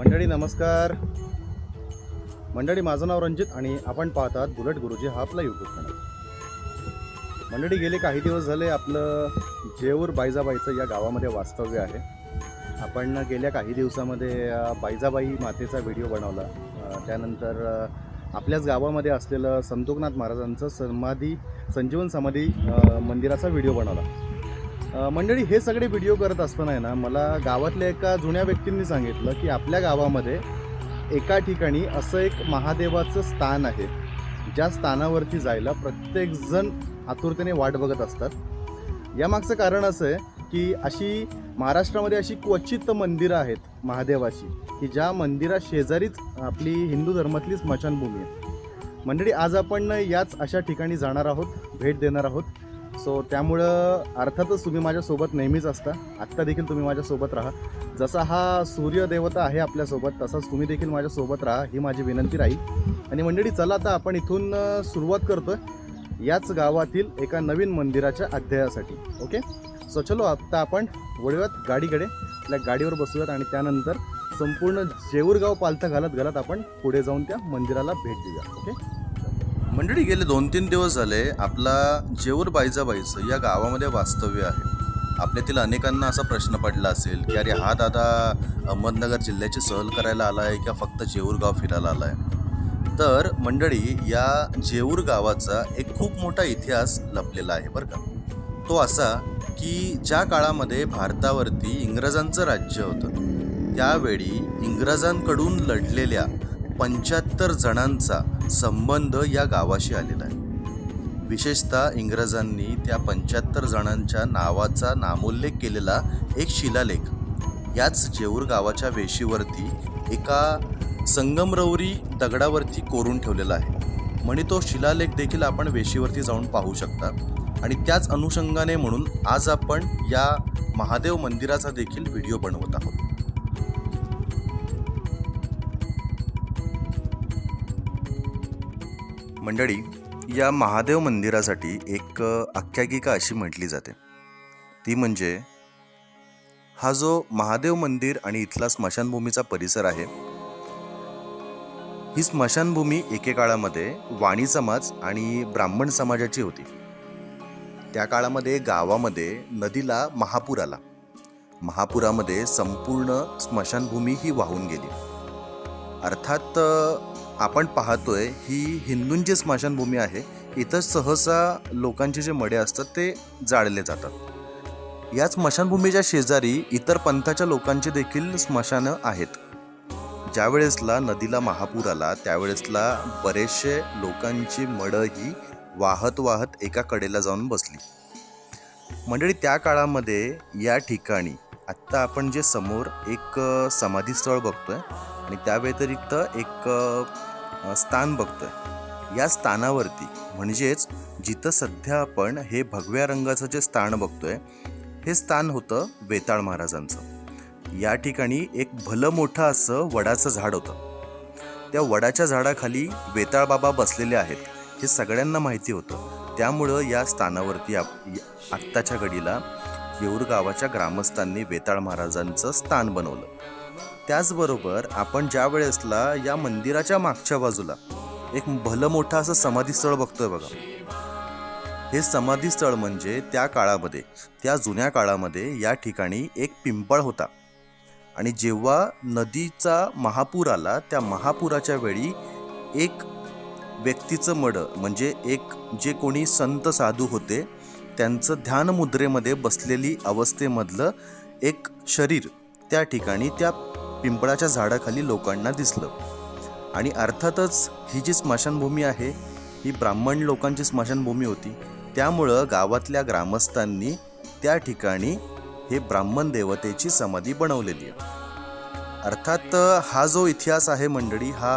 मंडळी नमस्कार. मंडळी माझं नाव रंजित आणि आपण पाहतात बुलेट गुरुजी हा आपला यूट्यूब चॅनल मंडळी गेले काही दिवस झाले आपलं जेऊर बायजाबाईचं या गावामध्ये वास्तव्य आहे. आपण गेल्या काही दिवसामध्ये बायजाबाई मातेचा व्हिडिओ बनवला. त्यानंतर आपल्याच गावामध्ये असलेलं संतोकनाथ महाराजांचं समाधी संजीवन समाधी मंदिराचा व्हिडिओ बनवला. मंडळी हे सगळे व्हिडिओ करत असताना आहे ना मला गावातल्या एका जुन्या व्यक्तींनी सांगितलं की आपल्या गावामध्ये एका ठिकाणी असं एक महादेवाचं स्थान आहे. ज्या स्थानावरती जायला प्रत्येकजण आतुरतेने वाट बघत असतात. यामागचं कारण असं आहे की अशी महाराष्ट्रामध्ये अशी क्वचित मंदिरं आहेत महादेवाची की ज्या मंदिरा शेजारीच आपली हिंदू धर्मातली स्मशानभूमी आहे. मंडळी आज आपण याच अशा ठिकाणी जाणार आहोत भेट देणार आहोत. सो त्यामुळं अर्थातच तुम्ही माझ्यासोबत नेहमीच असता. आत्ता देखील तुम्ही माझ्यासोबत राहा. जसा हा सूर्यदेवता आहे आपल्यासोबत तसाच तुम्ही देखील माझ्यासोबत राहा ही माझी विनंती राहील. आणि मंडळी चला आता आपण इथून सुरुवात करतो याच गावातील एका नवीन मंदिराच्या अध्यायासाठी. ओके? सो चलो आत्ता आपण वळूयात गाडीकडे. आपल्या गाडीवर बसूयात आणि त्यानंतर संपूर्ण जेऊरगाव पालथं घालत घालत आपण पुढे जाऊन त्या मंदिराला भेट देऊया. ओके? मंडळी गेले दोन तीन दिवस झाले आपला जेऊर बाईजाबाईचं या गावामध्ये वास्तव्य आहे. आपल्यातील अनेकांना असा प्रश्न पडला असेल की अरे हा दादा अहमदनगर जिल्ह्याची सहल करायला आला आहे किंवा फक्त जेऊर गाव फिरायला आला आहे? तर मंडळी या जेऊर गावाचा एक खूप मोठा इतिहास लपलेला आहे बरं का. तो असा की ज्या काळामध्ये भारतावरती इंग्रजांचं राज्य होतं त्यावेळी इंग्रजांकडून लढलेल्या पंच्याहत्तर जणांचा संबंध या गावाशी आलेला आहे. विशेषतः इंग्रजांनी त्या पंच्याहत्तर जणांच्या नावाचा नामोल्लेख केलेला एक शिलालेख याच जेऊर गावाच्या वेशीवरती एका संगमरवरी दगडावरती कोरून ठेवलेला आहे. म्हणे तो शिलालेख देखील आपण वेशीवरती जाऊन पाहू शकता. आणि त्याच अनुषंगाने म्हणून आज आपण या महादेव मंदिराचा देखील व्हिडिओ बनवत आहोत. मंडळी या महादेव मंदिरासाठी एक आख्यायिका अशी म्हटली जाते. ती म्हणजे हा जो महादेव मंदिर आणि इथला स्मशानभूमीचा परिसर आहे ही स्मशानभूमी एकेकाळामध्ये वाणी समाज आणि ब्राह्मण समाजाची होती. त्या काळामध्ये गावामध्ये नदीला महापूर आला. महापुरामध्ये संपूर्ण स्मशानभूमी ही वाहून गेली. अर्थात आपण पाहतोय ही हिंदूंची स्मशानभूमी आहे. इथं सहसा लोकांचे जे मडे असतात ते जाळले जातात. या स्मशानभूमीच्या शेजारी इतर पंथाच्या लोकांचे देखील स्मशानं आहेत. ज्यावेळेसला नदीला महापूर आला त्यावेळेसला बरेचसे लोकांची मडं ही वाहत वाहत एका कडेला जाऊन बसली. मंडळी त्या काळामध्ये या ठिकाणी आत्ता आपण जे समोर एक समाधीस्थळ बघतोय आणि त्या व्यतिरिक्त एक स्थान बघतोय. या स्थानावरती म्हणजेच जिथं सध्या आपण हे भगव्या रंगाचं जे स्थान बघतोय हे स्थान होतं वेताळ महाराजांचं. या ठिकाणी एक भलं मोठं असं वडाचं झाड होतं. त्या वडाच्या झाडाखाली वेताळ बाबा बसलेले आहेत. हे सगळ्यांना माहिती होतं. त्यामुळं या स्थानावरती आप आत्ताच्या घडीला येऊर गावाच्या ग्रामस्थांनी वेताळ महाराजांचं स्थान बनवलं. त्याचबरोबर आपण ज्या वेळेसला या मंदिराच्या मागच्या बाजूला एक भलं मोठं असं समाधीस्थळ बघतोय बघा. हे समाधीस्थळ म्हणजे त्या काळामध्ये त्या जुन्या काळामध्ये या ठिकाणी एक पिंपळ होता. आणि जेव्हा नदीचा महापूर आला त्या महापुराच्या वेळी एक व्यक्तीचं मड म्हणजे एक जे कोणी संत साधू होते त्यांचं ध्यानमुद्रेमध्ये बसलेली अवस्थेमधलं एक शरीर त्या ठिकाणी त्या पिंपळाच्या झाडाखाली लोकांना दिसलं. आणि अर्थातच ही जी स्मशानभूमी आहे ही ब्राह्मण लोकांची स्मशानभूमी होती त्यामुळं गावातल्या ग्रामस्थांनी त्या ठिकाणी हे ब्राह्मण देवतेची समाधी बनवलेली आहे. अर्थात हा जो इतिहास आहे मंडळी हा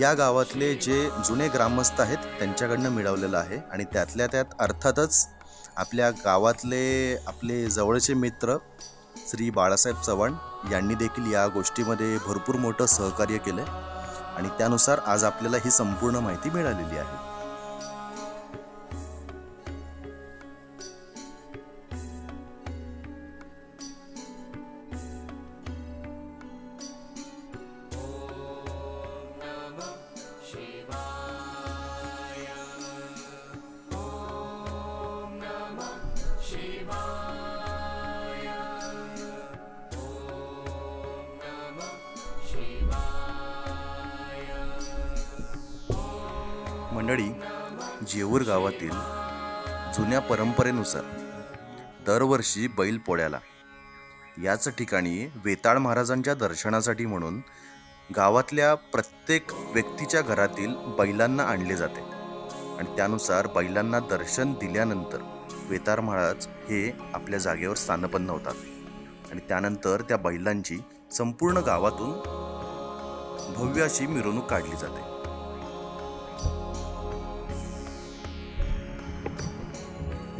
या गावातले जे जुने ग्रामस्थ आहेत त्यांच्याकडनं मिळवलेला आहे. आणि त्यातल्या त्यात अर्थातच आपल्या गावातले आपले जवळचे मित्र श्री बाळासाहेब चव्हाण यांनी देखील या गोष्टीमध्ये भरपूर मोठं सहकार्य केलं आणि त्यानुसार आज आपल्याला ही संपूर्ण माहिती मिळालेली आहे. मंडळी जेऊर गावातील जुन्या परंपरेनुसार दरवर्षी बैल पोळ्याला. याच ठिकाणी वेताळ महाराजांच्या दर्शनासाठी म्हणून गावातल्या प्रत्येक व्यक्तीच्या घरातील बैलांना आणले जाते. आणि त्यानुसार बैलांना दर्शन दिल्यानंतर वेताळ महाराज हे आपल्या जागेवर स्थानपन्न होतात. आणि त्यानंतर त्या बैलांची संपूर्ण गावातून भव्य अशी मिरवणूक काढली जाते.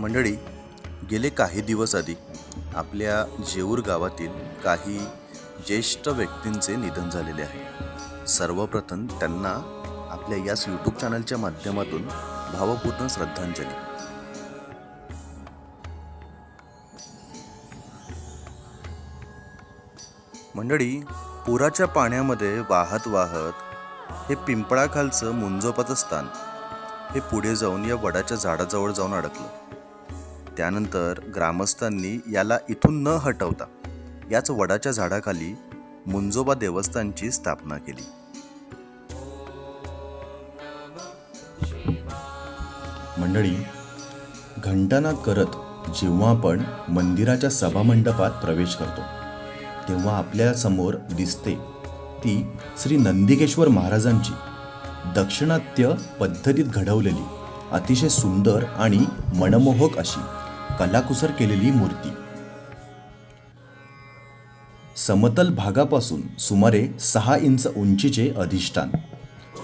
मंडळी गेले काही दिवस आधी आपल्या जेऊर गावातील काही ज्येष्ठ व्यक्तींचे निधन झालेले आहे. सर्वप्रथम त्यांना आपल्या याच यूट्यूब चॅनलच्या माध्यमातून भावपूर्ण श्रद्धांजली. मंडळी पुराच्या पाण्यामध्ये वाहत वाहत हे पिंपळाखालचं मुंजोपाचं स्थान हे पुढे जाऊन या वडाच्या झाडाजवळ जाऊन अडकलं. त्यानंतर ग्रामस्थांनी याला इथून न हटवता याच वडाच्या झाडाखाली मुंजोबा देवस्थानची स्थापना केली. मंडळी घंटानाद करत जेव्हा आपण मंदिराच्या सभामंडपात प्रवेश करतो तेव्हा आपल्यासमोर दिसते ती श्री नंदिकेश्वर महाराजांची दक्षिणात्य पद्धतीत घडवलेली अतिशय सुंदर आणि मनमोहक अशी कलाकुसर केलेली मूर्ती. समतल भागापासून सुमारे सहा इंच उंचीचे अधिष्ठान.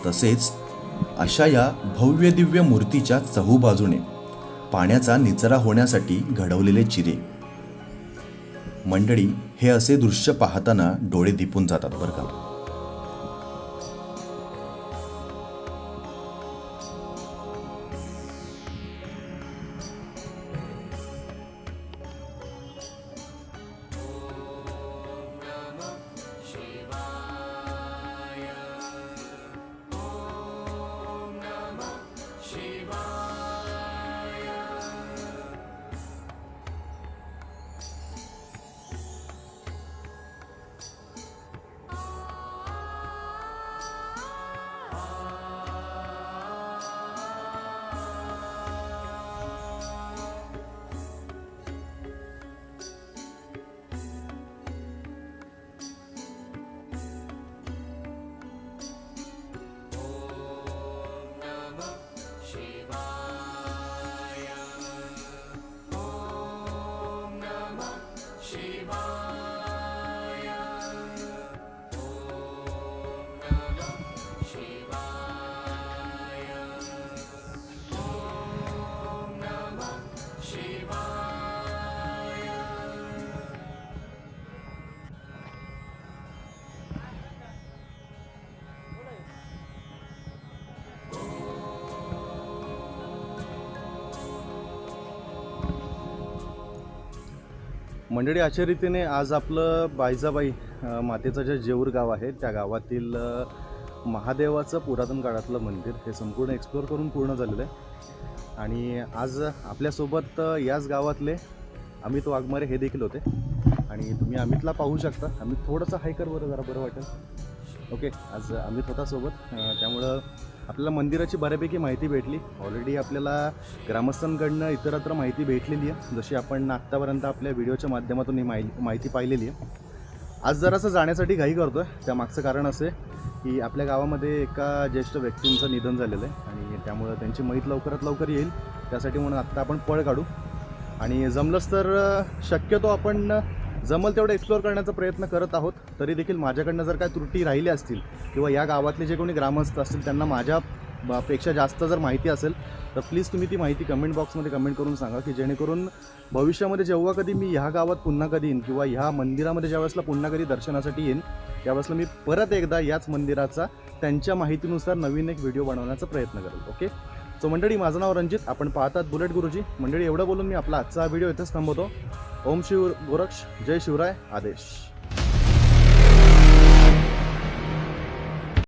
तसेच अशा या भव्य दिव्य मूर्तीच्या चहूबाजूने पाण्याचा निचरा होण्यासाठी घडवलेले चिरे. मंडळी हे असे दृश्य पाहताना डोळे दिपून जातात बरं का? मंडळी अशा रीतीने आज आपलं बायजाबाई मातेचं जे जेऊर गाव आहे त्या गावातील महादेवाचं पुरातन काळातलं मंदिर हे संपूर्ण एक्सप्लोअर करून पूर्ण झालेलं आहे. आणि आज आपल्यासोबत याच गावातले अमित वाघमारे हे देखील होते. आणि तुम्ही अमितला पाहू शकता. अमित थोडंसं हायकर बरं जरा बरं वाटेल. ओके आज अमित होता सोबत त्यामुळं आपल्याला मंदिराची बऱ्यापैकी माहिती भेटली. ऑलरेडी आपल्याला ग्रामस्थांकडनं इतरत्र माहिती भेटलेली आहे. जशी आपण आत्तापर्यंत आपल्या व्हिडिओच्या माध्यमातून ही माहिती माहिती पाहिलेली आहे. आज जरासं जाण्यासाठी घाई करतो आहे त्यामागचं कारण असं आहे की आपल्या गावामध्ये एका ज्येष्ठ व्यक्तींचं निधन झालेलं आहे आणि त्यामुळं त्यांची माहीत लवकरात लवकर येईल. त्यासाठी म्हणून आत्ता आपण पळ काढू. आणि जमलंच तर शक्यतो आपण जमल तेवढं एक्सप्लोअर करण्याचा प्रयत्न करत आहोत. तरी देखील माझ्याकडनं जर काय त्रुटी राहिल्या असतील किंवा या गावातले जे कोणी ग्रामस्थ असतील त्यांना माझ्या पेक्षा जास्त जर माहिती असेल तर प्लीज तुम्ही ती माहिती कमेंट बॉक्समध्ये कमेंट करून सांगा की जेणेकरून भविष्यामध्ये जेव्हा कधी मी ह्या गावात पुन्हा कधी येईन किंवा ह्या मंदिरामध्ये ज्यावेळेसला पुन्हा कधी दर्शनासाठी येईन त्यावेळेसला मी परत एकदा याच मंदिराचा त्यांच्या माहितीनुसार नवीन एक व्हिडिओ बनवण्याचा प्रयत्न करेल. ओके सो मंडळी माझं नाव रंजित आपण पाहतात बुलेट गुरुजी. मंडळी एवढं बोलून मी आपला आजचा व्हिडिओ इथेच थांबवतो. ओम शिव गोरक्ष जय शिवराय आदेश.